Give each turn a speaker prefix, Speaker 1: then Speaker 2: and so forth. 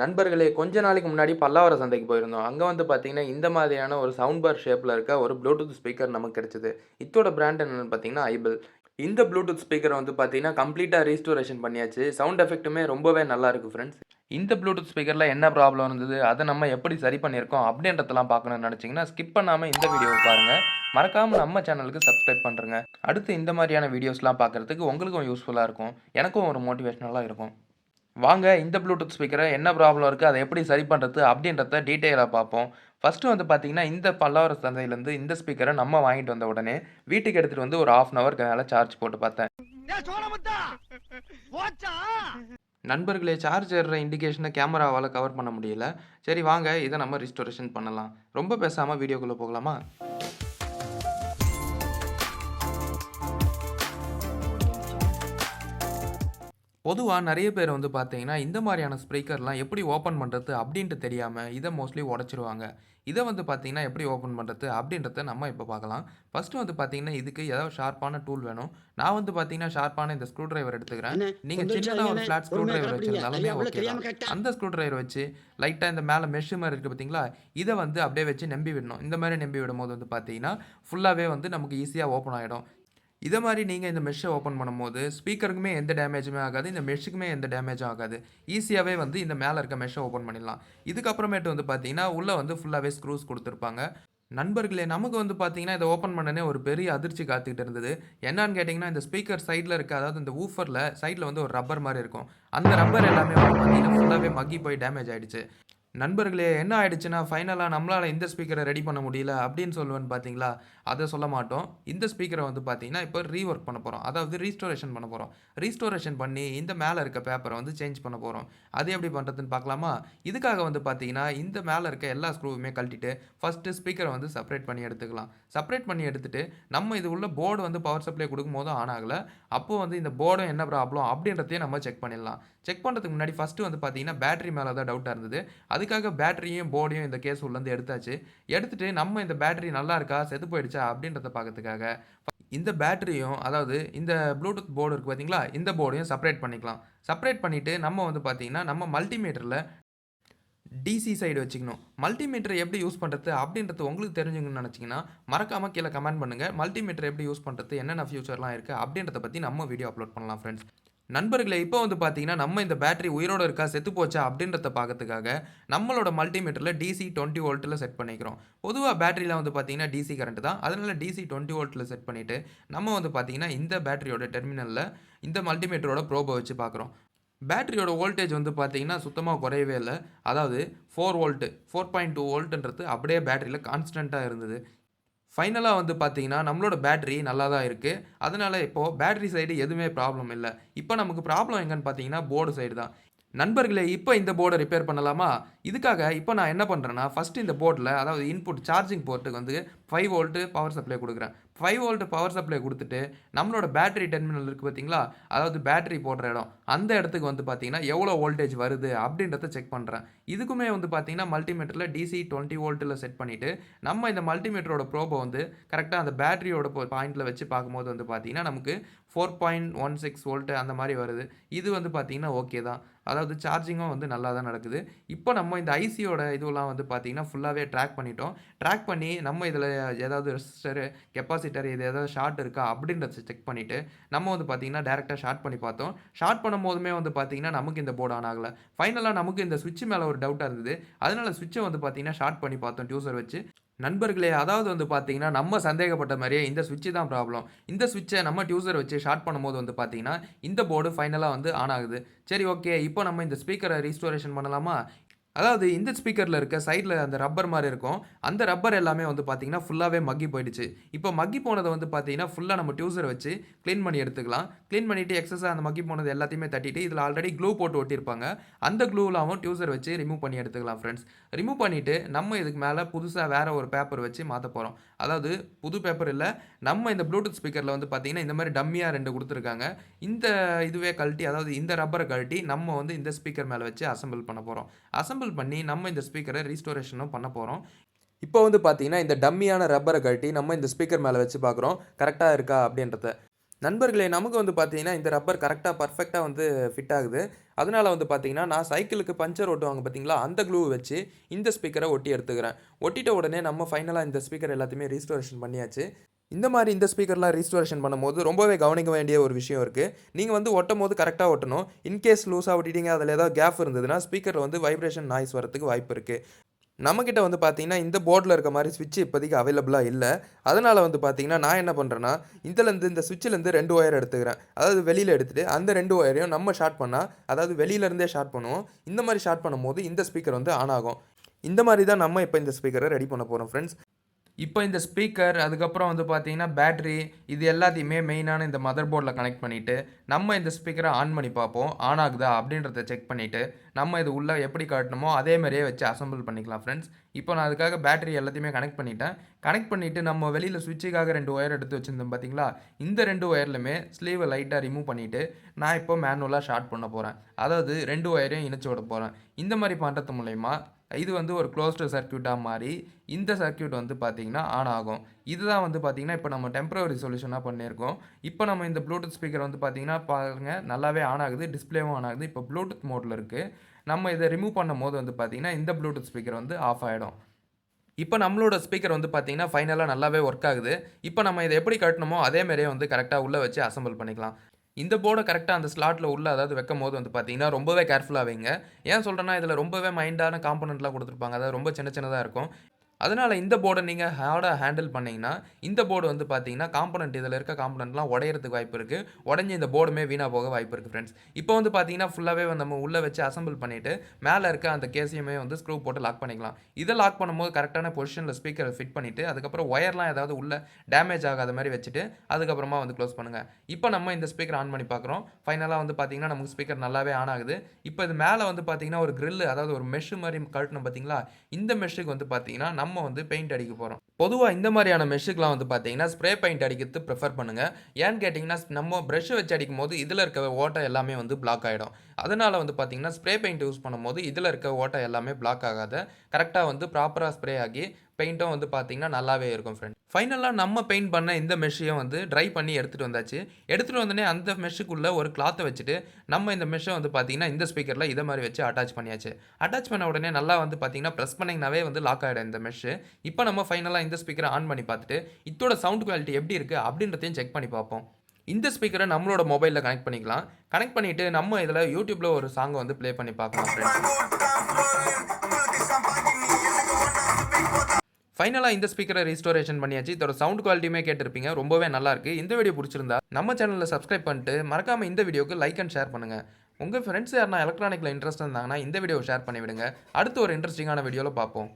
Speaker 1: நண்பர்களே கொஞ்ச நாளைக்கு முன்னாடி பல்லாவர சந்தைக்கு போயிருந்தோம். அங்கே வந்து பார்த்தீங்கன்னா இந்த மாதிரியான ஒரு சவுண்ட் பார் ஷேப்பில் இருக்க ஒரு ப்ளூடூத் ஸ்பீக்கர் நமக்கு கிடைச்சிது. இதோட பிராண்ட் என்னென்னு பார்த்தீங்கன்னா ஐபிள் இந்த ப்ளூடூத் ஸ்பீக்கரை வந்து பார்த்தீங்கன்னா கம்ப்ளீட்டாக ரீஸ்டோரேஷன் பண்ணியாச்சு. சவுண்ட் எஃபெக்ட்டுமே ரொம்பவே நல்லா இருக்குது ஃப்ரெண்ட்ஸ் இந்த ப்ளூடூத் ஸ்பீக்கரில் என்ன ப்ராப்ளம் இருந்தது? அதை நம்ம எப்படி சரி பண்ணியிருக்கோம்? அப்படின்றதெல்லாம் பார்க்கணும்னு நினச்சிங்கன்னா ஸ்கிப் பண்ணாமல் இந்த வீடியோவை பாருங்கள் மறக்காமல் நம்ம சேனலுக்கு சப்ஸ்கிரைப் பண்ணுறங்க அடுத்து இந்த மாதிரியான வீடியோஸ்லாம் பார்க்குறதுக்கு உங்களுக்கும் யூஸ்ஃபுல்லாக இருக்கும். எனக்கும் ஒரு மோட்டிவேஷ்னலாக இருக்கும். வாங்க இந்த ப்ளூடூத் ஸ்பீக்கரை என்ன ப்ராப்ளம் இருக்குது அதை எப்படி சரி பண்ணுறது அப்படின்றத டீட்டெயிலாக பார்ப்போம். ஃபஸ்ட்டு வந்து பார்த்தீங்கன்னா இந்த பல்லாவர சந்தையிலேருந்து இந்த ஸ்பீக்கரை நம்ம வாங்கிட்டு வந்த உடனே வீட்டுக்கு எடுத்துகிட்டு வந்து ஒரு ஆஃப் அன் ஹவருக்கு மேலே சார்ஜ் போட்டு பார்த்தேன். நண்பர்களே சார்ஜ் ஏறுற இண்டிகேஷனை கேமராவால் கவர் பண்ண முடியல. சரி வாங்க இதை நம்ம ரிஸ்டோரேஷன் பண்ணலாம். ரொம்ப பேசாமல் வீடியோக்குள்ளே போகலாமா? பொதுவாக நிறைய பேர் வந்து பார்த்தீங்கன்னா இந்த மாதிரியான ஸ்பீக்கர்லாம் எப்படி ஓப்பன் பண்ணுறது அப்படின்ட்டு தெரியாமல் இதை மோஸ்ட்லி உடச்சிருவாங்க. இதை வந்து பார்த்தீங்கன்னா எப்படி ஓப்பன் பண்ணுறது அப்படின்றத நம்ம இப்போ பார்க்கலாம் ஃபஸ்ட்டு வந்து பார்த்தீங்கன்னா இதுக்கு ஏதாவது ஷார்ப்பான டூல் வேணும். நான் வந்து பார்த்தீங்கன்னா ஷார்ப்பான இந்த ஸ்க்ரூ டிரைவர் எடுத்துக்கிறேன் நீங்கள் சின்னதாக ஒரு ஃப்ளாட் ஸ்க்ரூ டிரைவர். வச்சிருந்தாலுமே ஓகே? அந்த ஸ்க்ரூ டிரைவர் வச்சு லைட்டாக இந்த மேலே மெஷ் மாதிரி இருக்குது பார்த்தீங்களா இதை வந்து அப்படியே வச்சு நம்பி விடணும். இந்த மாதிரி நம்பி விடும்போது வந்து பார்த்தீங்கன்னா ஃபுல்லாகவே வந்து நமக்கு ஈஸியாக ஓப்பன் ஆகிடும் இதை மாதிரி நீங்கள் இந்த மெஷ்ஷை ஓப்பன் பண்ணும்போது ஸ்பீக்கருக்குமே எந்த டேமேஜுமே ஆகாது இந்த மெஷ்ஷுக்குமே எந்த டேமேஜும் ஆகாது. ஈஸியாகவே வந்து இந்த மேலே இருக்க மெஷ்ஷை ஓப்பன் பண்ணிடலாம். இதுக்கப்புறமேட்டு வந்து பார்த்தீங்கன்னா உள்ளே வந்து ஃபுல்லாகவே ஸ்க்ரூஸ் கொடுத்துருப்பாங்க. நண்பர்களே நமக்கு வந்து பார்த்தீங்கன்னா இதை ஓப்பன் பண்ணனே ஒரு பெரிய அதிர்ச்சி காத்துக்கிட்டு இருந்தது. என்னன்னு கேட்டிங்கன்னா இந்த ஸ்பீக்கர் சைடில் இருக்க அதாவது இந்த ஊஃபரில் சைடில் வந்து ஒரு ரப்பர் மாதிரி இருக்கும். அந்த ரப்பர் எல்லாமே வந்து பார்த்தீங்கன்னா ஃபுல்லாகவே மக்கி போய் டேமேஜ் ஆகிடுச்சு நண்பர்களே என்ன ஆயிடுச்சுன்னா ஃபைனலாக நம்மளால் இந்த ஸ்பீக்கரை ரெடி பண்ண முடியல அப்படின்னு சொல்லுவேன்னு பார்த்தீங்களா? அதை சொல்ல மாட்டோம். இந்த ஸ்பீக்கரை வந்து பார்த்தீங்கன்னா இப்போ ரீஒர்க் பண்ண போகிறோம் அதாவது ரீஸ்டோரேஷன் பண்ண போகிறோம் ரீஸ்டோரேஷன் பண்ணி இந்த மேலே இருக்க பேப்பரை வந்து சேஞ்ச் பண்ண போகிறோம் அது எப்படி பண்ணுறதுன்னு பார்க்கலாமா? இதுக்காக வந்து பார்த்தீங்கன்னா இந்த மேலே இருக்க எல்லா ஸ்க்ரூவுமே கழட்டிட்டு ஃபஸ்ட்டு ஸ்பீக்கரை வந்து செப்பரேட் பண்ணி எடுத்துக்கலாம். செப்பரேட் பண்ணி எடுத்துகிட்டு நம்ம இது உள்ள போர்டு வந்து பவர் சப்ளை கொடுக்கும்போது ஆன் ஆகலை. அப்போது வந்து இந்த போர்டும் என்ன ப்ராப்ளம் அப்படின்றதையும் நம்ம செக் பண்ணிடலாம். செக் பண்ணுறதுக்கு முன்னாடி ஃபஸ்ட்டு வந்து பார்த்தீங்கன்னா பேட்டரி மேலே தான் டவுட்டாக இருந்தது. அது அதுக்காக பேட்டரியும் போர்டையும் இந்த கேஸ் உள்ளேருந்து எடுத்தாச்சு. எடுத்துகிட்டு நம்ம இந்த பேட்டரி நல்லா இருக்கா செத்து போயிடுச்சா? அப்படின்றத பார்க்கறதுக்காக இந்த பேட்டரியும் அதாவது இந்த ப்ளூடூத் போர்டு இருக்குது பார்த்தீங்களா இந்த போர்டையும் செப்பரேட் பண்ணிக்கலாம். செப்பரேட் பண்ணிவிட்டு நம்ம வந்து பார்த்தீங்கன்னா நம்ம மல்டிமீட்டரில் டிசி சைடு வச்சுக்கணும். மல்டிமீட்டர் எப்படி யூஸ் பண்ணுறது அப்படின்றது உங்களுக்கு தெரிஞ்சுக்கணும்னு நினச்சிங்கன்னா மறக்காமல் கீழே கமெண்ட் பண்ணுங்கள் மல்டிமீட்டர் எப்படி யூஸ் பண்ணுறது என்னென்ன ஃபியூச்சர்லாம் இருக்குது அப்படின்றத பற்றி நம்ம வீடியோ அப்லோட் பண்ணலாம் ஃப்ரெண்ட்ஸ் நண்பர்களை இப்போ வந்து பார்த்தீங்கன்னா நம்ம இந்த பேட்டரி உயிரோட இருக்கா செத்து போச்சா அப்படின்றத பார்க்கறதுக்காக நம்மளோட மல்டிமீட்டரில் டிசி டுவெண்ட்டி வோல்ட்டில் செட் பண்ணிக்கிறோம். பொதுவாக பேட்டரியில் வந்து பார்த்தீங்கன்னா டிசி கரண்ட் தான். அதனால் டிசி டுவெண்ட்டி வோல்ட்டில் செட் பண்ணிவிட்டு நம்ம வந்து பார்த்தீங்கன்னா இந்த பேட்டரியோட டெர்மினலில் இந்த மல்டிமீட்டரோட ப்ரோபை வச்சு பார்க்குறோம் பேட்டரியோட வோல்டேஜ் வந்து பார்த்தீங்கன்னா சுத்தமாக குறையவே இல்லை. அதாவது four volt four point two வோல்ட்டுன்றது அப்படியே பேட்டரியில் கான்ஸ்டண்ட்டாக இருந்தது. ஃபைனலாக வந்து பார்த்தீங்கன்னா நம்மளோட பேட்டரி நல்லா தான் இருக்குது அதனால் இப்போது பேட்டரி சைடு எதுவுமே ப்ராப்ளம் இல்லை. இப்போ நமக்கு ப்ராப்ளம் எங்கன்னு பார்த்தீங்கன்னா போர்டு சைடு தான். நண்பர்களே இப்போ இந்த போர்டை ரிப்பேர் பண்ணலாமா? இதுக்காக இப்போ நான் என்ன பண்ணுறேன்னா ஃபஸ்ட்டு இந்த போர்டில் அதாவது இன்புட் சார்ஜிங் போர்ட்டுக்கு வந்து ஃபைவ் வோல்ட்டு பவர் சப்ளை கொடுக்குறேன். ஃபைவ் வோல்ட் பவர் சப்ளை கொடுத்துட்டு நம்மளோட பேட்டரி டெர்மினல் இருக்குது பார்த்தீங்களா? அதாவது பேட்டரி போடுற இடம். அந்த இடத்துக்கு வந்து பார்த்தீங்கன்னா எவ்வளோ வோல்டேஜ் வருது அப்படின்றத செக் பண்ணுறேன் இதுக்குமே வந்து பார்த்தீங்கன்னா மல்டிமீட்டரில் டிசி டுவெண்ட்டி வோல்ட்டில் செட் பண்ணிவிட்டு நம்ம இந்த மல்டிமீட்டரோட ப்ரோபை வந்து கரெக்டாக அந்த பேட்டரியோட பாயிண்டில் வச்சு பார்க்கும்போது வந்து பார்த்தீங்கன்னா நமக்கு four point one six volt அந்த மாதிரி வருது. இது வந்து பார்த்தீங்கன்னா ஓகே தான். அதாவது சார்ஜிங்கும் வந்து நல்லா தான் நடக்குது. இப்போ நம்ம இந்த ஐசியோட இதுவெல்லாம் வந்து பார்த்திங்கன்னா ஃபுல்லாகவே ட்ராக் பண்ணிட்டோம். ட்ராக் பண்ணி நம்ம இதில் ஏதாவது ரெசிஸ்டரு கெப்பாசிட்டர் இது ஏதாவது ஷார்ட் இருக்கா அப்படின்றத செக் பண்ணிவிட்டு நம்ம வந்து பார்த்தீங்கன்னா டேரெக்டாக ஷார்ட் பண்ணி பார்த்தோம். ஷார்ட் பண்ணும் போதுமே வந்து பார்த்தீங்கன்னா நமக்கு இந்த போர்டு ஆன் ஆகலை. ஃபைனலாக நமக்கு இந்த சுவிட்ச் மேலே ஒரு டவுட்டாக இருந்தது. அதனால் சுவிட்சை வந்து பார்த்திங்கன்னா ஷார்ட் பண்ணி பார்த்தோம். டியூசர் வச்சு. நண்பர்களே அதாவது வந்து பார்த்தீங்கன்னா நம்ம சந்தேகப்பட்ட மாதிரியே இந்த சுவிட்சு தான் ப்ராப்ளம் இந்த சுவிட்சை நம்ம டியூசர் வச்சு ஷார்ட் பண்ணும்போது வந்து பார்த்தீங்கன்னா இந்த போர்டு ஃபைனலாக வந்து ஆன் ஆகுது. சரி ஓகே இப்போ நம்ம இந்த ஸ்பீக்கரை ரீஸ்டோரேஷன் பண்ணலாமா? அதாவது இந்த ஸ்பீக்கரில் இருக்க சைடில் அந்த ரப்பர் மாதிரி இருக்கும். அந்த ரப்பர் எல்லாமே வந்து பார்த்தீங்கன்னா ஃபுல்லாகவே மக்கி போயிடுச்சு. இப்போ மக்கி போனதை வந்து பார்த்தீங்கன்னா ஃபுல்லாக நம்ம டியூசரை வச்சு க்ளீன் பண்ணி எடுத்துக்கலாம். க்ளீன் பண்ணிவிட்டு எக்ஸஸாக அந்த மக்கி போனது எல்லாத்தையுமே தட்டிட்டு இதில் ஆல்ரெடி க்ளூ போட்டு ஒட்டியிருப்பாங்க. அந்த க்ளூலாகவும் டியூசர் வச்சு ரிமூவ் பண்ணி எடுத்துக்கலாம் ஃப்ரெண்ட்ஸ் ரிமூவ் பண்ணிவிட்டு நம்ம இதுக்கு மேலே புதுசாக வேறு ஒரு பேப்பர் வச்சு மாற்ற போகிறோம் அதாவது புது பேப்பர் இல்லை நம்ம இந்த ப்ளூடூத் ஸ்பீக்கரில் வந்து பார்த்திங்கன்னா இந்த மாதிரி டம்மியாக ரெண்டு கொடுத்துருக்காங்க. இந்த இதுவே கழட்டி அதாவது இந்த ரப்பரை கழட்டி நம்ம வந்து இந்த ஸ்பீக்கர் மேலே வச்சு அசம்பிள் பண்ண போகிறோம் அசம்பிள் பண்ணி நம்ம இந்த ஸ்பீக்கரை ரீஸ்டோரேஷனும் பண்ண போகிறோம் இப்போ வந்து பார்த்தீங்கன்னா இந்த டம்மியான ரப்பரை கழட்டி நம்ம இந்த ஸ்பீக்கர் மேலே வச்சு பார்க்குறோம் கரெக்டாக இருக்கா அப்படின்றத. நண்பர்களே நமக்கு வந்து பார்த்தீங்கன்னா இந்த ரப்பர் கரெக்டாக பர்ஃபெக்டாக வந்து ஃபிட் ஆகுது. அதனால் வந்து பார்த்தீங்கன்னா நான் சைக்கிளுக்கு பஞ்சர் ஒட்டுவாங்க பார்த்தீங்களா அந்த க்ளூ வச்சு இந்த ஸ்பீக்கரை ஒட்டி எடுத்துக்கிறேன். ஒட்டிட்ட உடனே நம்ம ஃபைனலாக இந்த ஸ்பீக்கர் எல்லாத்தையுமே ரீஸ்டோரேஷன் பண்ணியாச்சு. இந்த மாதிரி இந்த ஸ்பீக்கர்லாம் ரீஸ்டோரேஷன் பண்ணும்போது ரொம்பவே கவனிக்க வேண்டிய ஒரு விஷயம் இருக்குது நீங்கள் வந்து ஒட்டும் போது கரெக்டாக ஒட்டணும். இன்கேஸ் லூஸாக ஒட்டிட்டீங்க அதில் ஏதாவது கேப் இருந்ததுன்னா ஸ்பீக்கரில் வந்து வைப்ரேஷன் நாய்ஸ் வரதுக்கு வாய்ப்பு இருக்குது நம்மக்கிட்ட வந்து பார்த்தீங்கன்னா இந்த போர்டில் இருக்க மாதிரி சுவிட்ச் இப்போதைக்கு அவைலபிளாக இல்லை. அதனால் வந்து பார்த்தீங்கன்னா நான் என்ன பண்ணுறேன்னா இதுலேருந்து இந்த சுவிட்சிலேருந்து ரெண்டு ஒயர் எடுத்துக்கிறேன். அதாவது வெளியில் எடுத்துகிட்டு அந்த ரெண்டு ஒயரையும் நம்ம ஷார்ட் பண்ணால் அதாவது வெளியிலேருந்தே ஷார்ட் பண்ணுவோம். இந்த மாதிரி ஷார்ட் பண்ணும்போது இந்த ஸ்பீக்கர் வந்து ஆன் ஆகும். இந்த மாதிரி தான் நம்ம இப்போ இந்த ஸ்பீக்கரை ரெடி பண்ண போகிறோம் ஃப்ரெண்ட்ஸ் இப்போ இந்த ஸ்பீக்கர் அதுக்கப்புறம் வந்து பார்த்தீங்கன்னா பேட்ரி இது எல்லாத்தையுமே மெயினான இந்த மதர் போர்டில் கனெக்ட் பண்ணிவிட்டு நம்ம இந்த ஸ்பீக்கரை ஆன் பண்ணி பார்ப்போம். ஆன் ஆகுதா? அப்படின்றத செக் பண்ணிவிட்டு நம்ம இது உள்ளே எப்படி காட்டணுமோ அதே மாதிரியே வச்சு அசம்பிள் பண்ணிக்கலாம் ஃப்ரெண்ட்ஸ் இப்போ நான் அதுக்காக பேட்டரி எல்லாத்தையுமே கனெக்ட் பண்ணிட்டேன். கனெக்ட் பண்ணிவிட்டு நம்ம வெளியில் சுவிட்சுக்காக ரெண்டு ஒயர் எடுத்து வச்சுருந்தோம் பார்த்தீங்களா? இந்த ரெண்டு ஒயர்லையுமே ஸ்லீவை லைட்டாக ரிமூவ் பண்ணிவிட்டு நான் இப்போ மேனுவலாக ஷார்ட் பண்ண போகிறேன் அதாவது ரெண்டு ஒயரையும் இணைச்சி விட போகிறேன் இந்த மாதிரி பண்ணுறது மூலயமா இது வந்து ஒரு க்ளோஸ்டு சர்க்கியூட்டாக மாறி இந்த சர்க்யூட் வந்து பார்த்தீங்கன்னா ஆன் ஆகும். இதுதான் வந்து பார்த்தீங்கன்னா இப்போ நம்ம டெம்பரவரி சொல்யூஷனாக பண்ணியிருக்கோம். இப்போ நம்ம இந்த ப்ளூடூத் ஸ்பீக்கர் வந்து பார்த்தீங்கன்னா பாருங்கள் நல்லாவே ஆன் ஆகுது டிஸ்ப்ளேவும் ஆன் ஆகுது. இப்போ ப்ளூடூத் மோடில் இருக்குது நம்ம இதை ரிமூவ் பண்ணும் போது வந்து பார்த்தீங்கன்னா இந்த ப்ளூடூத் ஸ்பீக்கர் வந்து ஆஃப் ஆகிடும் இப்போ நம்மளோட ஸ்பீக்கர் வந்து பார்த்தீங்கன்னா ஃபைனலாக நல்லாவே ஒர்க் ஆகுது. இப்போ நம்ம இதை எப்படி கட்டணுமோ அதே மாதிரியே வந்து கரெக்டாக உள்ளே வச்சு அசம்பிள் பண்ணிக்கலாம். இந்த போர்டை கரெக்டாக அந்த ஸ்லாட்டில் உள்ள அதாவது வைக்கும் போது வந்து பார்த்தீங்கன்னா ரொம்பவே கேர்ஃபுல்லாக வைங்க. ஏன் சொல்கிறேன்னா இதில் ரொம்பவே மைண்டான காம்பனண்ட்லாம் கொடுத்துருப்பாங்க. அதாவது ரொம்ப சின்ன சின்னதாக இருக்கும். அதனால் இந்த போர்டை நீங்கள் ஹார்டாக ஹேண்டில் பண்ணிங்கன்னா இந்த போர்டு வந்து பார்த்தீங்கன்னா காம்பனண்ட் இதில் இருக்க காம்பனண்ட்லாம் உடையிறதுக்கு வாய்ப்பு இருக்குது உடஞ்சி இந்த போர்டுமே வீணாக போக வாய்ப்பு இருக்குது ஃப்ரெண்ட்ஸ் இப்போ வந்து பார்த்தீங்கன்னா ஃபுல்லாகவே நம்ம உள்ளே வச்சு அசம்பிள் பண்ணிவிட்டு மேலே இருக்க அந்த கேசியுமே வந்து ஸ்க்ரூ போட்டு லாக் பண்ணிக்கலாம். இதை லாக் பண்ணும்போது கரெக்டான பொசிஷனில் ஸ்பீக்கரை ஃபிட் பண்ணிவிட்டு அதுக்கப்புறம் ஒயர்லாம் ஏதாவது உள்ள டேமேஜ் ஆகாத மாதிரி வச்சுட்டு அதுக்கப்புறமா வந்து க்ளோஸ் பண்ணுங்கள் இப்போ நம்ம இந்த ஸ்பீக்கர் ஆன் பண்ணி பார்க்குறோம் ஃபைனலாக வந்து பார்த்தீங்கன்னா நமக்கு ஸ்பீக்கர் நல்லாவே ஆன் ஆகுது. இப்போ இது மேலே வந்து பார்த்தீங்கன்னா ஒரு grill அதாவது ஒரு மெஷ் மாதிரி கழட்டணும் பார்த்தீங்களா இந்த மெஷ்ஷுக்கு வந்து பார்த்தீங்கன்னா நம்ம வந்து பெயிண்ட் அடிக்க போகிறோம் பொதுவாக இந்த மாதிரியான மெஷ்ஷுக்கெலாம் வந்து பார்த்தீங்கன்னா ஸ்ப்ரே பெயிண்ட் அடிக்கிறது ப்ரிஃபர் பண்ணுங்கள் ஏன்னு கேட்டிங்கன்னா நம்ம ப்ரஷ் வச்சு அடிக்கும் போது இதில் இருக்க ஓட்டை எல்லாமே வந்து பிளாக் ஆகிடும் அதனால் வந்து பார்த்தீங்கன்னா ஸ்ப்ரே பெயிண்ட் யூஸ் பண்ணும்போது இதில் இருக்க ஓட்டை எல்லாமே பிளாக் ஆகாத கரெக்டாக வந்து ப்ராப்பராக ஸ்ப்ரே ஆகி பெயிண்ட்டும் வந்து பார்த்தீங்கன்னா நல்லாவே இருக்கும் ஃப்ரெண்ட் ஃபைனலாக நம்ம பெயிண்ட் பண்ண இந்த மெஷ்ஷையும் வந்து ட்ரை பண்ணி எடுத்துகிட்டு வந்தாச்சு. எடுத்துகிட்டு வந்தோடனே அந்த மெஷ்ஷுக்குள்ளே ஒரு கிளாத்தை வச்சுட்டு நம்ம இந்த மெஷ்ஷை வந்து பார்த்தீங்கன்னா இந்த ஸ்பீக்கரில் இதை மாதிரி வச்சு அட்டாச் பண்ணியாச்சு. அட்டாச் பண்ண உடனே நல்லா வந்து பார்த்தீங்கன்னா ப்ரெஸ் பண்ணிங்கனாவே வந்து லாக் ஆகிடும் இந்த மெஷ்ஷு இப்போ நம்ம ஃபைனலாக இந்த ஸ்பீக்கரை ஆன் பண்ணி பார்த்துட்டு இதோட சவுண்ட் குவாலிட்டி எப்படி இருக்குது அப்படின்றதையும் செக் பண்ணி பார்ப்போம். இந்த ஸ்பீக்கரை நம்மளோட மொபைலில் கனெக்ட் பண்ணிக்கலாம். கனெக்ட் பண்ணிவிட்டு நம்ம இதில் யூடியூப்பில் ஒரு சாங்கை வந்து ப்ளே பண்ணி பார்க்கலாம் ஃப்ரெண்ட்ஸ் ஃபைனலாக இந்த ஸ்பீக்கரை ரீஸ்டோரேஷன் பண்ணியாச்சு. இதோட சவுண்ட் குவாலிட்டியுமே கேட்டிருப்பீங்க. ரொம்பவே நல்லாயிருக்கு இந்த வீடியோ பிடிச்சிருந்தா நம்ம சேனலில் சப்ஸ்கிரைப் பண்ணிட்டு மறக்காமல் இந்த வீடியோக்கு லைக் அண்ட் ஷேர் பண்ணுங்கள் உங்கள் ஃப்ரெண்ட்ஸ் யாருனா எலக்ட்ரானிக்கில் இன்ட்ரெஸ்ட் இருந்தாங்கன்னா இந்த வீடியோ ஷேர் பண்ணிவிடுங்க. அடுத்து ஒரு இன்ட்ரெஸ்டிங்கான வீடியோவில் பார்ப்போம்.